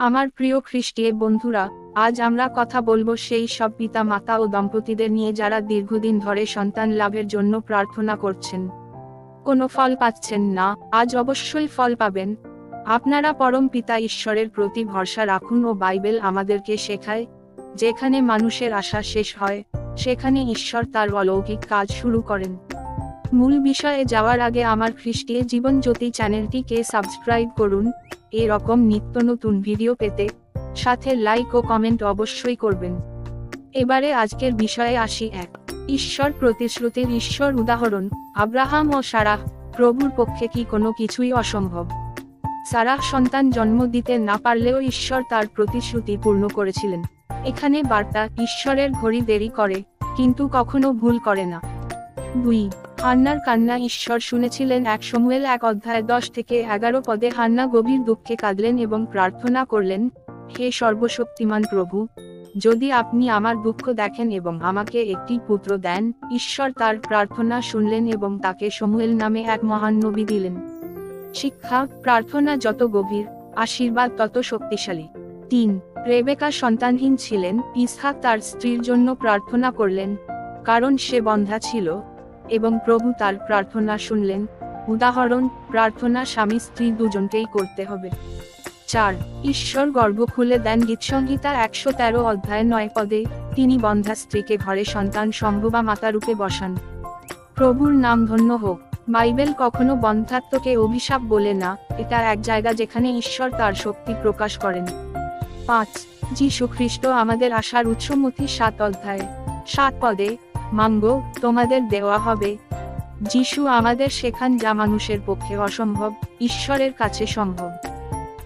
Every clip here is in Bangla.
আমার প্রিয় খ্রিস্টীয় বন্ধুরা, আজ আমরা কথা বলব সেই সব পিতা মাতা ও দম্পতিদের নিয়ে যারা দীর্ঘদিন ধরে সন্তান লাভের জন্য প্রার্থনা করছেন। কোনো ফল পাচ্ছেন না, আজ অবশ্যই ফল পাবেন। আপনারা পরম পিতা ঈশ্বরের প্রতি ভরসা রাখুন ও বাইবেল আমাদেরকে শেখায়, যেখানে মানুষের আশা শেষ হয়, সেখানে ঈশ্বর তার অলৌকিক কাজ শুরু করেন। মূল বিষয়ে যাওয়ার আগে আমার খ্রিস্টীয় জীবন জ্যোতি চ্যানেলটিকে সাবস্ক্রাইব করুন এরকম নিত্য নতুন ভিডিও পেতে সাথে লাইক ও কমেন্ট অবশ্যই করবেন। এবারে আজকের বিষয়ে আসি এক, ঈশ্বর প্রতিশ্রুতির ঈশ্বর উদাহরণ, আব্রাহাম ও সারাহ, প্রভুর পক্ষে কি কোনো কিছুই অসম্ভব? সারাহ সন্তান জন্ম দিতে না পারলেও ঈশ্বর তার প্রতিশ্রুতি পূর্ণ করেছিলেন। এখানে বার্তা, ঈশ্বরের ঘড়ি দেরি করে, কিন্তু কখনো ভুল করে না। দুই হান্নার কান্না ঈশ্বর শুনেছিলেন এক সমুয়েল এক অধ্যায় দশ থেকে এগারো পদে। হান্না গভীর দুঃখে কাঁদলেন এবং প্রার্থনা করলেন, হে সর্বশক্তিমান প্রভু, যদি আপনি আমার দুঃখ দেখেন এবং আমাকে একটি পুত্র দেন, ঈশ্বর তার প্রার্থনা শুনলেন এবং তাকে সমুয়েল নামে এক মহান নবী দিলেন। শিক্ষা, প্রার্থনা যত গভীর, আশীর্বাদ তত শক্তিশালী। তিন, রেবেকা সন্তানহীন ছিলেন, ইসহাক তার স্ত্রীর জন্য প্রার্থনা করলেন, কারণ সে বন্ধা ছিল। এবং প্রভু তার প্রার্থনা শুনলেন, উদাহরণ, প্রার্থনা স্বামী স্ত্রী দুজনকেই করতে হবে। চার, ঈশ্বর গর্ভ খুলে দেন গীতসংহিতা একশো তেরো অধ্যায় নয় পদে, তিনি বন্ধা স্ত্রীকে ঘরে সন্তান সম্ভবা মাতারূপে বসান। প্রভুর নাম ধন্য হোক, বাইবেল কখনো বন্ধাত্মকে অভিশাপ বলে না, এটা এক জায়গা যেখানে ঈশ্বর তার শক্তি প্রকাশ করেন। পাঁচ যীশু খ্রিস্ট আমাদের আশার উৎসমতি সাত অধ্যায়। সাত পদে মাঙ্গো, তোমাদের দেওয়া হবে। যিশু আমাদের শেখান যা মানুষের পক্ষে অসম্ভব, ঈশ্বরের কাছে সম্ভব।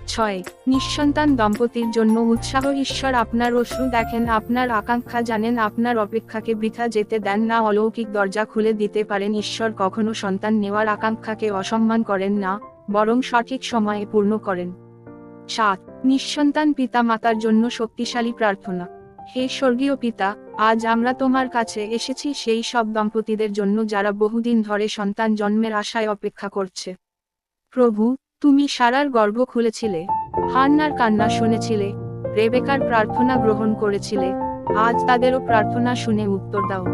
ছয়, নিঃসন্তান দম্পতির জন্য উৎসাহ, ঈশ্বর আপনার অশ্রু দেখেন, আপনার আকাঙ্ক্ষা জানেন, আপনার অপেক্ষাকে বৃথা যেতে দেন, না অলৌকিক দরজা খুলে দিতে পারেন, ঈশ্বর কখনো সন্তান নেওয়ার আকাঙ্ক্ষাকে অসম্মান করেন না, বরং সঠিক সময়ে পূর্ণ করেন। সাত, নিঃসন্তান পিতা মাতার জন্য শক্তিশালী প্রার্থনা। হে স্বর্গীয় পিতা, আজ আমরা তোমার কাছে এসেছি সেই সব দম্পতিদের জন্য যারা বহুদিন ধরে সন্তান জন্মের আশায় অপেক্ষা করছে। প্রভু, তুমি সারার গর্ভ খুলেছিলে, হান্নার কান্না শুনেছিলে, রেবেকার প্রার্থনা গ্রহণ করেছিলে, আজ তাদেরও প্রার্থনা শুনে উত্তর দাও।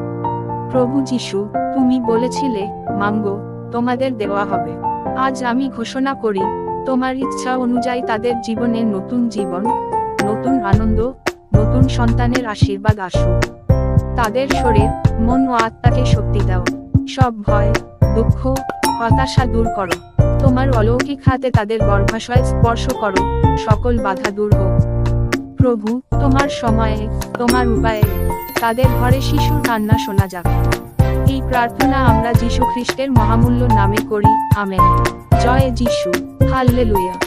প্রভু যিশু, তুমি বলেছিলে, মাঙ্গো, তোমাদের দেওয়া হবে। আজ আমি ঘোষণা করি, তোমার ইচ্ছা অনুযায়ী তাদের জীবনে নতুন জীবন, নতুন আনন্দ নতুন সন্তানের আশীর্বাদ আসুক। তাদের শরীর, মন ও আত্মাকে শক্তি দাও। সব ভয়, দুঃখ, হতাশা দূর করো। তোমার অলৌকিক হাতে তাদের গর্ভাশয় স্পর্শ করো। সকল বাধা দূর হোক। প্রভু, তোমার সময়ে, তোমার উপায়ে, তাদের ঘরে শিশুর কান্না শোনা যাক। এই প্রার্থনা আমরা যীশু খ্রিস্টের মহামূল্য নামে করি। আমেন। জয় যিশু। হাল্লেলুয়া।